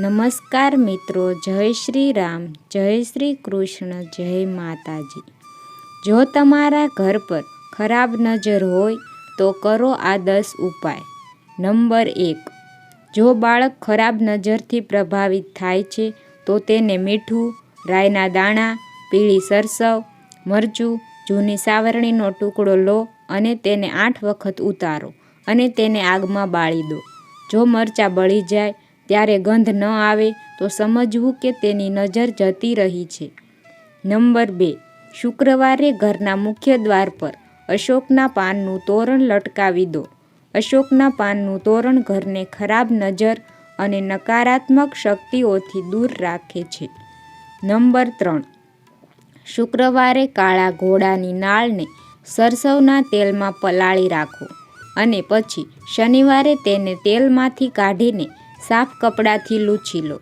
નમસ્કાર મિત્રો, જય શ્રી રામ, જય શ્રી કૃષ્ણ, જય માતાજી. જો તમારા ઘર પર ખરાબ નજર હોય, તો કરો આ દસ ઉપાય. નંબર એક, જો બાળક ખરાબ નજરથી પ્રભાવિત થાય છે, તો તેને મીઠું રાયના દાણા, પીળી સરસવ, મરચું, જૂની સાવરણીનો ટુકડો લો અને તેને આઠ વખત ઉતારો અને તેને આગમાં બાળી દો. જો મરચાં બળી જાય ત્યારે ગંધ ન આવે તો સમજવું કે તેની નજર જતી રહી છે. નંબર બે. શુક્રવારે ઘરના મુખ્ય દ્વાર પર અશોકના પાનનું તોરણ લટકાવી દો. અશોકના પાનનું તોરણ ઘરને ખરાબ નજર અને નકારાત્મક શક્તિઓથી દૂર રાખે છે. નંબર ત્રણ. શુક્રવારે કાળા ઘોડાની નાળને સરસવના તેલમાં પલાળી રાખો અને પછી શનિવારે તેને તેલમાંથી કાઢીને સાફ કપડાથી લૂછી લો.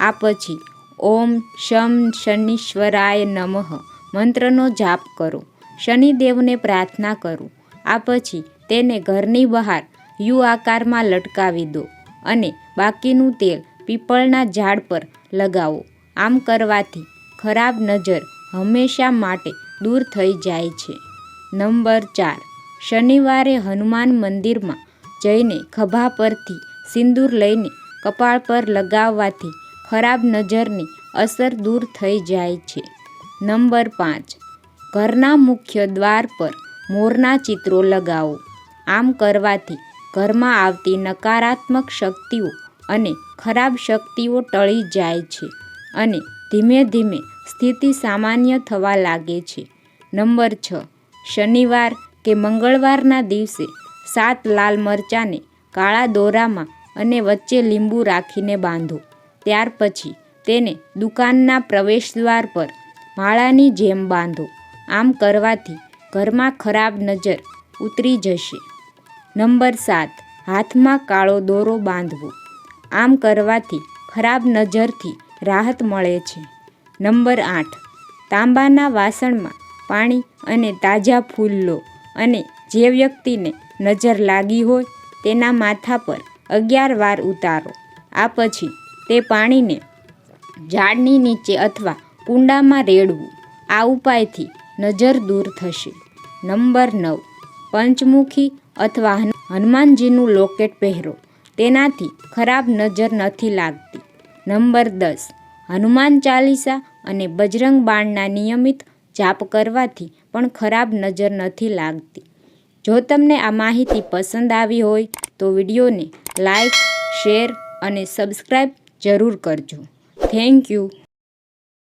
આ પછી, ઓમ શમ શનિશ્વરાય નમઃ. મંત્રનો જાપ કરો. શનિદેવને પ્રાર્થના કરો. આ પછી, તેને ઘરની બહાર યુ આકારમાં લટકાવી દો અને બાકીનું તેલ પીપળના ઝાડ પર લગાવો. આમ કરવાથી ખરાબ નજર હંમેશા માટે દૂર થઈ જાય છે. નંબર ચાર. શનિવારે હનુમાન મંદિરમાં જઈને ખભા પરથી સિંદૂર લઈને કપાળ પર લગાવવાથી ખરાબ નજરની અસર દૂર થઈ જાય છે. નંબર પાંચ. ઘરના મુખ્ય દ્વાર પર મોરના ચિત્રો લગાવો. આમ કરવાથી ઘરમાં આવતી નકારાત્મક શક્તિઓ અને ખરાબ શક્તિઓ ટળી જાય છે અને ધીમે ધીમે સ્થિતિ સામાન્ય થવા લાગે છે. નંબર છ. શનિવાર કે મંગળવારના દિવસે સાત લાલ મરચાંને કાળા દોરામાં અને વચ્ચે લીંબુ રાખીને બાંધો. ત્યાર પછી તેને દુકાનના પ્રવેશદ્વાર પર માળાની જેમ બાંધો. આમ કરવાથી ઘરમાં ખરાબ નજર ઉતરી જશે. નંબર સાત, હાથમાં કાળો દોરો બાંધવો. આમ કરવાથી ખરાબ નજરથી રાહત મળે છે. નંબર આઠ, તાંબાના વાસણમાં પાણી અને તાજા ફૂલ લો અને જે વ્યક્તિને નજર લાગી હોય તેના માથા પર અગિયાર વાર ઉતારો. આ પછી તે પાણીને ઝાડની નીચે અથવા કુંડામાં રેડવું. આ ઉપાયથી નજર દૂર થશે. નંબર નવ. પંચમુખી અથવા હનુમાનજીનું લોકેટ પહેરો. તેનાથી ખરાબ નજર નથી લાગતી. નંબર દસ. હનુમાન ચાલીસા અને બજરંગ બાણના નિયમિત જાપ કરવાથી પણ ખરાબ નજર નથી લાગતી. જો તમને આ માહિતી પસંદ આવી હોય તો વિડીયોને લાઈક શેર અને સબસ્ક્રાઈબ જરૂર કરજો. Thank you.